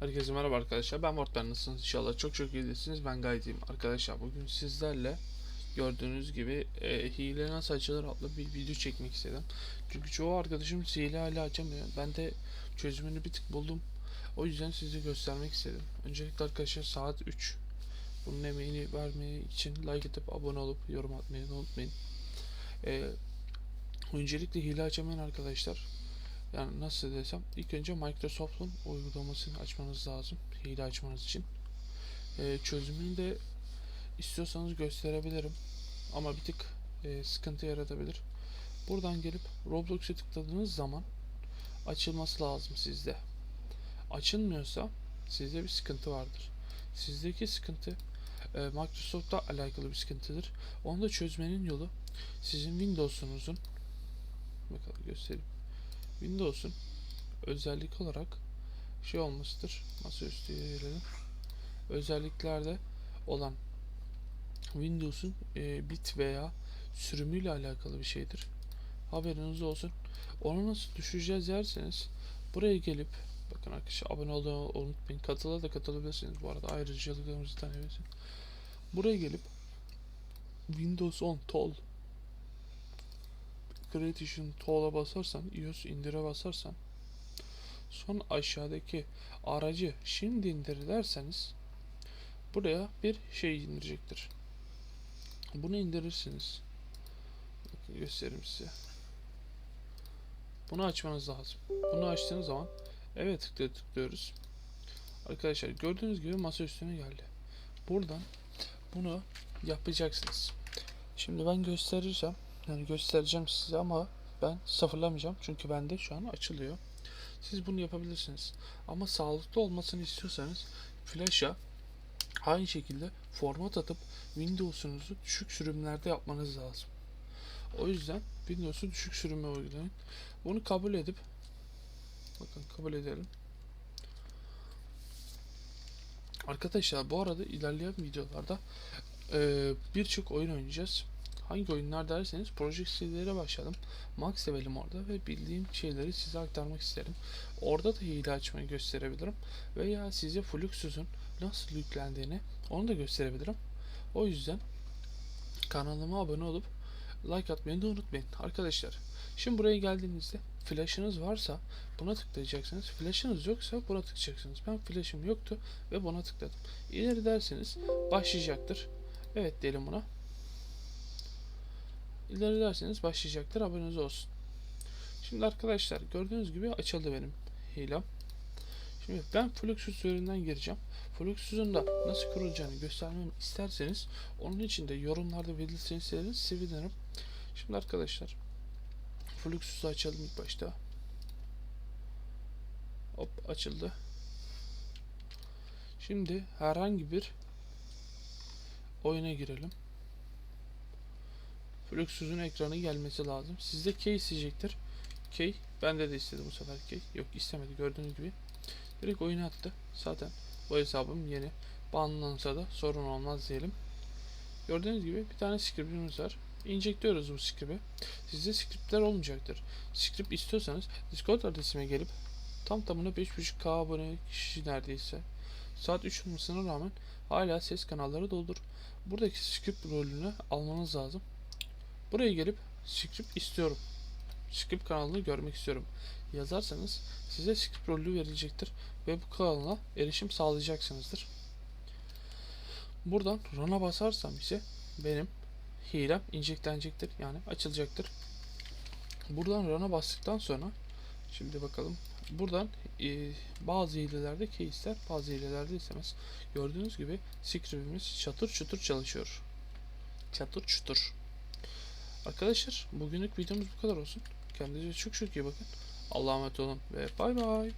Herkese merhaba arkadaşlar. Ben Mortman nasılsınız? İnşallah çok çok iyisiniz. Ben gayet iyiyim. Arkadaşlar bugün sizlerle gördüğünüz gibi e, hile nasıl açılır adlı bir video çekmek istedim. Çünkü çoğu arkadaşım hile hala açamıyor. Ben de çözümünü bir tık buldum. O yüzden size göstermek istedim. Öncelikle arkadaşlar saat 3. Bunun emeğini vermeyi için like atıp abone olup yorum atmayı unutmayın. E, öncelikle hile açamayan arkadaşlar yani nasıl desem ilk önce Microsoft'un uygulamasını açmanız lazım hile açmanız için. Ee, çözümünü de istiyorsanız gösterebilirim ama bir tık e, sıkıntı yaratabilir. Buradan gelip Roblox'a tıkladığınız zaman açılması lazım sizde. Açılmıyorsa sizde bir sıkıntı vardır. Sizdeki sıkıntı e, Microsoft'ta alakalı bir sıkıntıdır. Onu da çözmenin yolu sizin Windows'unuzun bakalım göstereyim. Windows'un özellik olarak şey olmasıdır. Masaüstüye gelelim. Özelliklerde olan Windows'un e, bit veya sürümüyle alakalı bir şeydir. Haberiniz olsun. Onu nasıl düşüreceğiz derseniz buraya gelip bakın arkadaşlar abone olmayı unutmayın. Katıla da katılabilirsiniz bu arada. Ayrıcalıklarımızı tanıyabilirsiniz. Buraya gelip Windows 10 Tool Creation Tool'a basarsan, iOS indire basarsan son aşağıdaki aracı şimdi indir derseniz buraya bir şey indirecektir. Bunu indirirsiniz. Bakın göstereyim size. Bunu açmanız lazım. Bunu açtığınız zaman evet tıkla tıklıyoruz. Arkadaşlar gördüğünüz gibi masa üstüne geldi. Buradan bunu yapacaksınız. Şimdi ben göstereceğim. Yani göstereceğim size ama ben sıfırlamayacağım. Çünkü bende şu an açılıyor. Siz bunu yapabilirsiniz. Ama sağlıklı olmasını istiyorsanız Flash'a aynı şekilde format atıp Windows'unuzu düşük sürümlerde yapmanız lazım. O yüzden Windows'u düşük sürüme uygulayın. Bunu kabul edip bakın kabul edelim. Arkadaşlar bu arada ilerleyen videolarda eee, birçok oyun oynayacağız. Hangi oyunlar derseniz Project Seed'lere başladım. Max sevelim orada ve bildiğim şeyleri size aktarmak isterim. Orada da hile açmayı gösterebilirim. Veya size Fluxus'un nasıl yüklendiğini onu da gösterebilirim. O yüzden kanalıma abone olup like atmayı da unutmayın arkadaşlar. Şimdi buraya geldiğinizde flash'ınız varsa buna tıklayacaksınız. Flash'ınız yoksa buna tıklayacaksınız. Ben flash'ım yoktu ve buna tıkladım. İleri derseniz başlayacaktır. Evet diyelim buna. İleri derseniz başlayacaktır. Haberiniz olsun. Şimdi arkadaşlar gördüğünüz gibi açıldı benim hilem. Şimdi ben Fluxus üzerinden gireceğim. Fluxus'un da nasıl kurulacağını göstermemi isterseniz onun için de yorumlarda belirtirseniz sevinirim. Şimdi arkadaşlar Fluxus'u açalım ilk başta. Hop açıldı. Şimdi herhangi bir oyuna girelim. Fluxus'un ekranı gelmesi lazım. Sizde key isteyecektir. Key. Bende de istedi bu sefer key. Yok istemedi gördüğünüz gibi. Direkt oyuna attı. Zaten bu hesabım yeni. Banlansa da sorun olmaz diyelim. Gördüğünüz gibi bir tane scriptimiz var. İnjekliyoruz bu script'i. Sizde scriptler olmayacaktır. Script istiyorsanız Discord adresime gelip tam tamına 5.5k abone kişi neredeyse saat 3 olmasına rağmen hala ses kanalları doldur. Buradaki script rolünü almanız lazım. Buraya gelip script istiyorum. Script kanalını görmek istiyorum. Yazarsanız size script rolü verilecektir ve bu kanala erişim sağlayacaksınızdır. Buradan run'a basarsam ise benim hilem injeklenecektir yani açılacaktır. Buradan run'a bastıktan sonra şimdi bakalım buradan e, bazı hilelerde key bazı hilelerde istemez. Gördüğünüz gibi scriptimiz çatır çutur çalışıyor. Çatır çutur. Arkadaşlar bugünlük videomuz bu kadar olsun. Kendinize çok çok iyi bakın. Allah'a emanet olun ve bay bay.